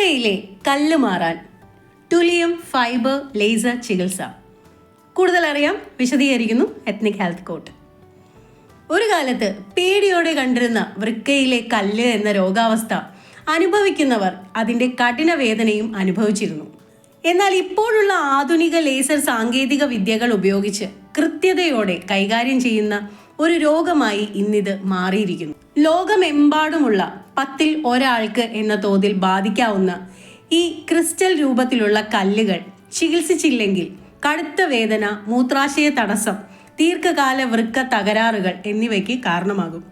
വൃക്കയിലെ കല്ല് മാറാൻ ടുലിയം fibre laser ചികിത്സ. കൂടുതൽ അറിയാം വിശദീകരിക്കുന്നു എത്നിക് ഹെൽത്ത് കോട്ട് ഒരു കാലത്ത് പേടിയോടെ കണ്ടിരുന്ന വൃക്കയിലെ കല്ല് എന്ന രോഗാവസ്ഥ അനുഭവിക്കുന്നവർ അതിന്റെ കഠിന വേദനയും അനുഭവിച്ചിരുന്നു. എന്നാൽ ഇപ്പോഴുള്ള ആധുനിക ലേസർ സാങ്കേതിക വിദ്യകൾ ഉപയോഗിച്ച് കൃത്യതയോടെ കൈകാര്യം ചെയ്യുന്ന ഒരു രോഗമായി ഇന്നിത് മാറിയിരിക്കുന്നു. ലോകമെമ്പാടുമുള്ള പത്തിൽ ഒരാൾക്ക് എന്ന തോതിൽ ബാധിക്കാവുന്ന ഈ ക്രിസ്റ്റൽ രൂപത്തിലുള്ള കല്ലുകൾ ചികിത്സിച്ചില്ലെങ്കിൽ കടുത്ത വേദന മൂത്രാശയ തടസ്സം ദീർഘകാല വൃക്ക തകരാറുകൾ എന്നിവയ്ക്ക് കാരണമാകും.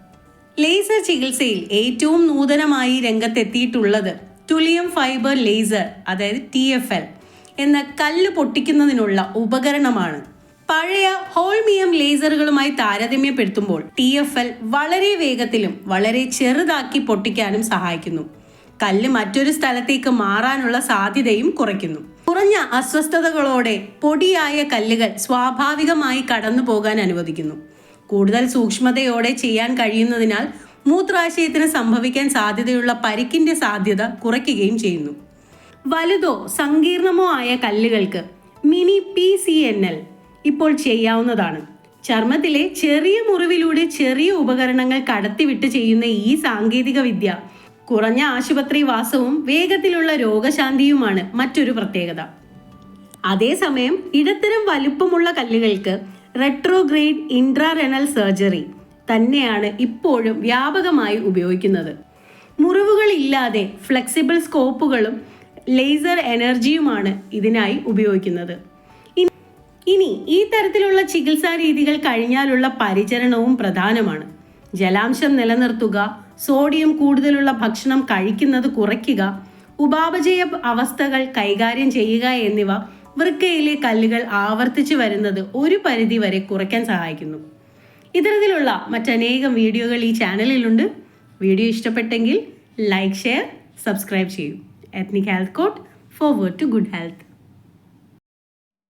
ലേസർ ചികിത്സയിൽ ഏറ്റവും നൂതനമായി രംഗത്തെത്തിയിട്ടുള്ളത് ടുലിയം ഫൈബർ ലേസർ അതായത് ടി എന്ന കല്ല് പൊട്ടിക്കുന്നതിനുള്ള ഉപകരണമാണ് പഴയ ഹോൾമിയം ലേസറുകളുമായി താരതമ്യപ്പെടുത്തുമ്പോൾ ടി എഫ് എൽ വളരെ വേഗത്തിലും വളരെ ചെറുതാക്കി പൊട്ടിക്കാനും സഹായിക്കുന്നു. കല്ല് മറ്റൊരു സ്ഥലത്തേക്ക് മാറാനുള്ള സാധ്യതയും കുറയ്ക്കുന്നു. കുറഞ്ഞ അസ്വസ്ഥതകളോടെ പൊടിയായ കല്ലുകൾ സ്വാഭാവികമായി കടന്നു പോകാൻ അനുവദിക്കുന്നു. കൂടുതൽ സൂക്ഷ്മതയോടെ ചെയ്യാൻ കഴിയുന്നതിനാൽ മൂത്രാശയത്തിന് സംഭവിക്കാൻ സാധ്യതയുള്ള പരിക്കിന്റെ സാധ്യത കുറയ്ക്കുകയും ചെയ്യുന്നു. വലുതോ സങ്കീർണമോ ആയ കല്ലുകൾക്ക് mini P C N L ഇപ്പോൾ ചെയ്യാവുന്നതാണ്. ചർമ്മത്തിലെ ചെറിയ മുറിവിലൂടെ ചെറിയ ഉപകരണങ്ങൾ കടത്തിവിട്ട് ചെയ്യുന്ന ഈ സാങ്കേതിക വിദ്യ കുറഞ്ഞ ആശുപത്രി വാസവും വേഗത്തിലുള്ള രോഗശാന്തിയുമാണ് മറ്റൊരു പ്രത്യേകത. അതേസമയം ഇടത്തരം വലുപ്പമുള്ള കല്ലുകൾക്ക് റെട്രോഗ്രേഡ് ഇൻട്രാറെനൽ സർജറി തന്നെയാണ് ഇപ്പോഴും വ്യാപകമായി ഉപയോഗിക്കുന്നത്. മുറിവുകളില്ലാതെ ഫ്ലെക്സിബിൾ സ്കോപ്പുകളും ലേസർ എനർജിയുമാണ് ഇതിനായി ഉപയോഗിക്കുന്നത്. ഇനി ഈ തരത്തിലുള്ള ചികിത്സാ രീതികൾ കഴിഞ്ഞാലുള്ള പരിചരണവും പ്രധാനമാണ്. ജലാംശം നിലനിർത്തുക സോഡിയം കൂടുതലുള്ള ഭക്ഷണം കഴിക്കുന്നത് കുറയ്ക്കുക ഉപാപചയ അവസ്ഥകൾ കൈകാര്യം ചെയ്യുക എന്നിവ വൃക്കയിലെ കല്ലുകൾ ആവർത്തിച്ചു വരുന്നത് ഒരു പരിധി വരെ കുറയ്ക്കാൻ സഹായിക്കുന്നു. ഇത്തരത്തിലുള്ള മറ്റനേകം വീഡിയോകൾ ഈ ചാനലിലുണ്ട്. വീഡിയോ ഇഷ്ടപ്പെട്ടെങ്കിൽ ലൈക്ക് ഷെയർ സബ്സ്ക്രൈബ് ചെയ്യൂ. Ethnic health court forward to good health